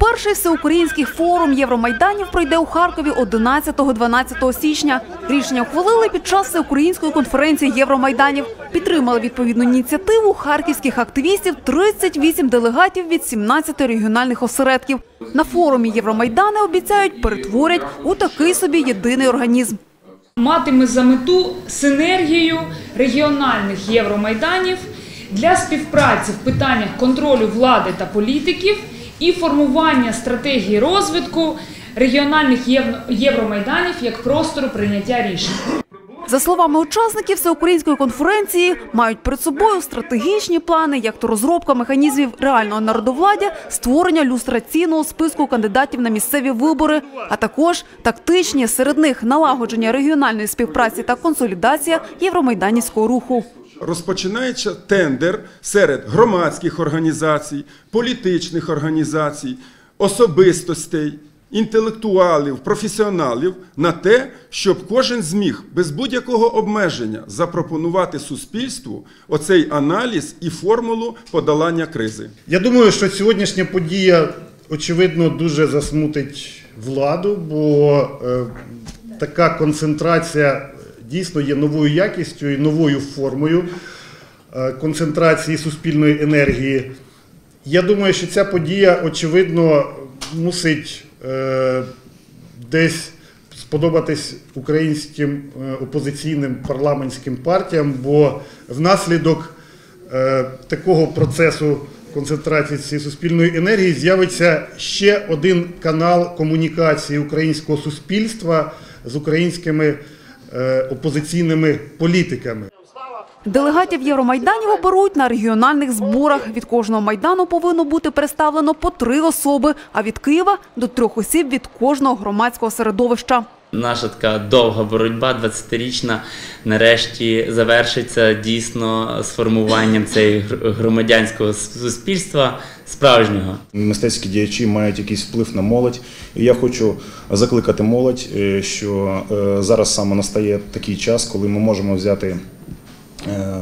Перший всеукраїнський форум Євромайданів пройде у Харкові 11-12 січня. Рішення ухвалили під час всеукраїнської конференції Євромайданів. Підтримали відповідну ініціативу харківських активістів 38 делегатів від 17 регіональних осередків. На форумі Євромайдани обіцяють перетворять у такий собі єдиний організм. матиме за мету синергію регіональних євромайданів для співпраці в питаннях контролю влади та політиків і формування стратегії розвитку регіональних єв- євромайданів як простору прийняття рішень. За словами учасників всеукраїнської конференції, мають перед собою стратегічні плани, як то розробка механізмів реального народовладдя, створення люстраційного списку кандидатів на місцеві вибори, а також тактичні серед них налагодження регіональної співпраці та консолідація євромайданівського руху. Розпочинається тендер серед громадських організацій, політичних організацій, особистостей, інтелектуалів, професіоналів на те, щоб кожен зміг без будь-якого обмеження запропонувати суспільству оцей аналіз і формулу подолання кризи. Я думаю, що сьогоднішня подія, очевидно, дуже засмутить владу, бо е, така концентрація дійсно є новою якістю і новою формою е, концентрації суспільної енергії. Я думаю, що ця подія, очевидно, мусить е, десь сподобатись українським е, опозиційним парламентським партіям, бо внаслідок такого процесу концентрації цієї суспільної енергії з'явиться ще один канал комунікації українського суспільства з українськими опозиційними політиками. Делегатів Євромайданів оберуть на регіональних зборах. Від кожного майдану повинно бути представлено по три особи, а від Києва до трьох осіб від кожного громадського середовища. Наша така довга боротьба, 20-річна, нарешті завершиться дійсно з формуванням цього громадянського суспільства справжнього. Мистецькі діячі мають якийсь вплив на молодь. І я хочу закликати молодь, е, що е, зараз саме настає такий час, коли ми можемо взяти е,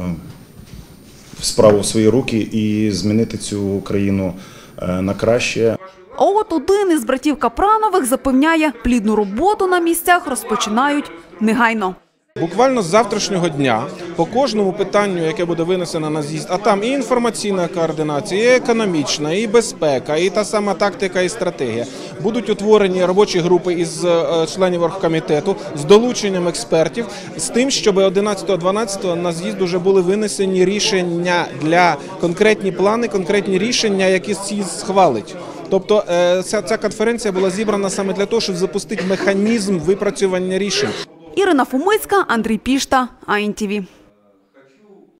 справу в свої руки і змінити цю країну на краще. А от один із братів Капранових запевняє, плідну роботу на місцях розпочинають негайно. Буквально з завтрашнього дня по кожному питанню, яке буде винесено на з'їзд, а там і інформаційна координація, і економічна, і безпека, і та сама тактика і стратегія. Будуть утворені робочі групи із е, членів оргкомітету з долученням експертів, з тим, щоб 11-12 на з'їзд вже були винесені рішення для конкретні плани, конкретні рішення, які з'їзд схвалить. Тобто е, ця, ця конференція була зібрана саме для того, щоб запустити механізм випрацювання рішень. Ірина Фомицька, Андрій Пішта, АІНТІВІ.